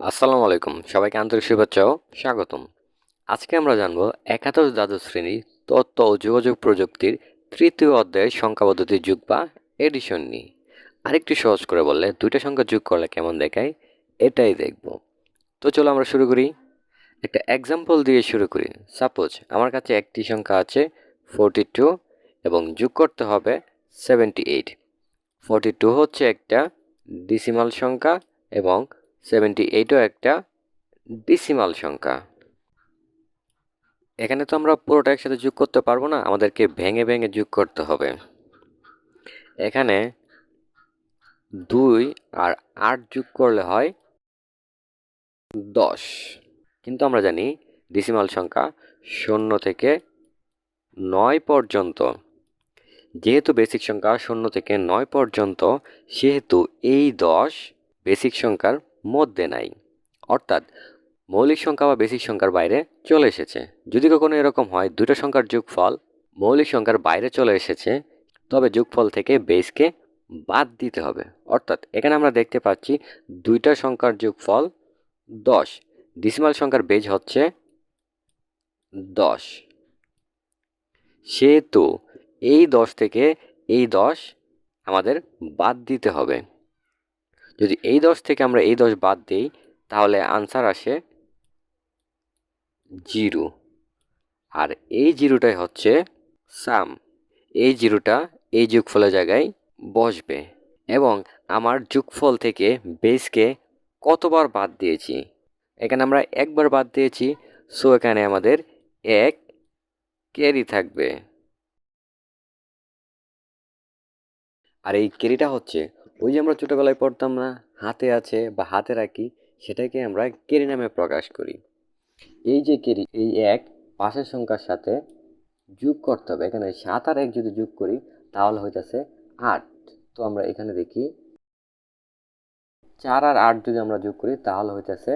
আসসালামু আলাইকুম। সবাইকে আন্তরিক শুভেচ্ছা ও স্বাগতম। আজকে আমরা জানব একাদশ দ্বাদশ শ্রেণি তথ্য ও যোগাযোগ প্রযুক্তির তৃতীয় অধ্যায়ের সংখ্যা পদ্ধতির যুগ বা এডিশন নিয়ে। আরেকটু সহজ করে বললে দুইটা সংখ্যা যোগ করলে কেমন দেখায়, এটাই দেখব। তো চলো আমরা শুরু করি। একটা এক্সাম্পল দিয়ে শুরু করি। সাপোজ আমার কাছে একটি সংখ্যা আছে ফোরটি টু এবং যোগ করতে হবে সেভেন্টি এইট ফোরটি টু হচ্ছে একটা ডিসিমাল সংখ্যা এবং সেভেন্টি এইটও একটা ডিসিমাল সংখ্যা। এখানে তো আমরা পুরোটা একসাথে যোগ করতে পারব না, আমাদেরকে ভেঙে ভেঙে যোগ করতে হবে। এখানে দুই আর আট যোগ করলে হয় দশ। কিন্তু আমরা জানি ডিসিমাল সংখ্যা শূন্য থেকে নয় পর্যন্ত। যেহেতু বেসিক সংখ্যা শূন্য থেকে নয় পর্যন্ত, সেহেতু এই দশ বেসিক সংখ্যার মধ্যে নাই। অর্থাৎ, মৌলিক সংখ্যা বা বেসিক সংখ্যার বাইরে চলে এসেছে। যদি কখনো এরকম হয় দুটো সংখ্যার যোগফল মৌলিক সংখ্যার বাইরে চলে এসেছে, তবে যোগফল থেকে বেসকে বাদ দিতে হবে। অর্থাৎ, এখানে আমরা দেখতে পাচ্ছি দুইটা সংখ্যার যোগফল দশ। ডিসিমাল সংখ্যার বেজ হচ্ছে দশ। সেহেতু এই দশ থেকে এই দশ আমাদের বাদ দিতে হবে। যদি এই দশ থেকে আমরা এই দশ বাদ দিই, তাহলে আনসার আসে জিরো। আর এই জিরোটাই হচ্ছে সাম এই জিরোটা এই যোগফলের জায়গায় বসবে। এবং আমার যোগফল থেকে বেসকে কতবার বাদ দিয়েছি? এখানে আমরা একবার বাদ দিয়েছি সো এখানে আমাদের এক ক্যারি থাকবে। আর এই ক্যারিটা হচ্ছে ওই যে আমরা ছোটোবেলায় পড়তাম না, হাতে আছে বা হাতে রাখি, সেটাকে আমরা কেরি নামে প্রকাশ করি। এই যে কেরি, এই এক পাশের সংখ্যার সাথে যোগ করতে হবে। এখানে সাত আর এক যদি যোগ করি, তাহলে হইতেছে আট। তো আমরা এখানে দেখি, চার আর আট যদি আমরা যোগ করি, তাহলে হইতেছে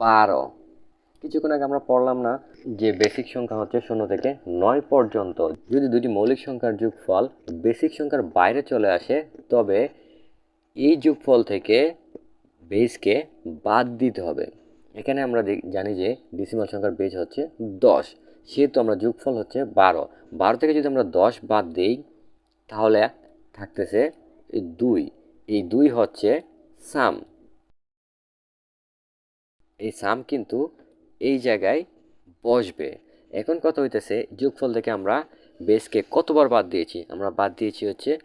বারো। কিছুক্ষণ আগে আমরা পড়লাম না যে বেসিক সংখ্যা হচ্ছে শূন্য থেকে নয় পর্যন্ত। যদি দুটি মৌলিক সংখ্যার যোগফল বেসিক সংখ্যার বাইরে চলে আসে, তবে এই যোগফল থেকে বেসকে বাদ দিতে হবে। এখানে আমরা জানি যে ডিসিমাল সংখ্যার বেজ হচ্ছে দশ, সেহেতু আমরা যোগফল হচ্ছে বারো। বারো থেকে যদি আমরা দশ বাদ দিই, তাহলে থাকতেছে এই দুই। এই দুই হচ্ছে সাম এই সাম কিন্তু এই জায়গায় বসবে। এখন কথা হইতেছে? যোগফল থেকে আমরা বেসকে কতবার বাদ দিয়েছি? আমরা বাদ দিয়েছি হচ্ছে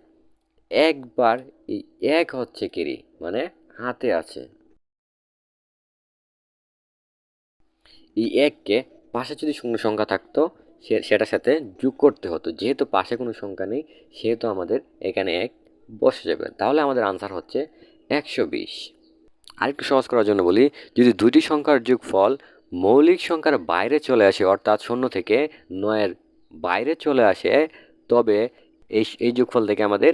একবার এই এক হচ্ছে কেরি মানে হাতে আছে। এই এককে পাশে যদি শূন্য সংখ্যা থাকতো, সে সেটার সাথে যোগ করতে হতো। যেহেতু পাশে কোনো সংখ্যা নেই, সেহেতু আমাদের এখানে এক বসে যাবে। তাহলে আমাদের আনসার হচ্ছে একশো বিশ। আরেকটু সহজ করার জন্য বলি, যদি দুইটি সংখ্যার যোগফল মৌলিক সংখ্যার বাইরে চলে আসে, অর্থাৎ শূন্য থেকে নয়ের বাইরে চলে আসে, তবে এই এই যোগফল থেকে আমাদের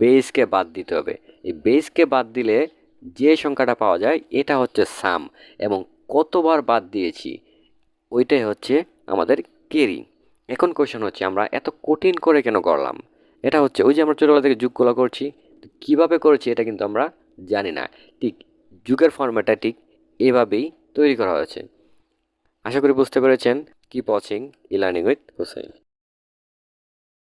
বেসকে বাদ দিতে হবে। এই বেসকে বাদ দিলে যে সংখ্যাটা পাওয়া যায়, এটা হচ্ছে সাম এবং কতবার বাদ দিয়েছি, ওইটাই হচ্ছে আমাদের কেরি এখন কোয়েশন হচ্ছে, আমরা এত কঠিন করে কেন করলাম এটা হচ্ছে, ওই যে আমরা ছোটোবেলা থেকে যুগগুলো করছি কীভাবে করেছি এটা কিন্তু আমরা জানি না। ঠিক, যুগের ফর্মেটটা ঠিক এভাবেই তৈরি করা হয়েছে। আশা করি বুঝতে পেরেছেন। কি পচিং ই লার্নিং উইথ হুসাইন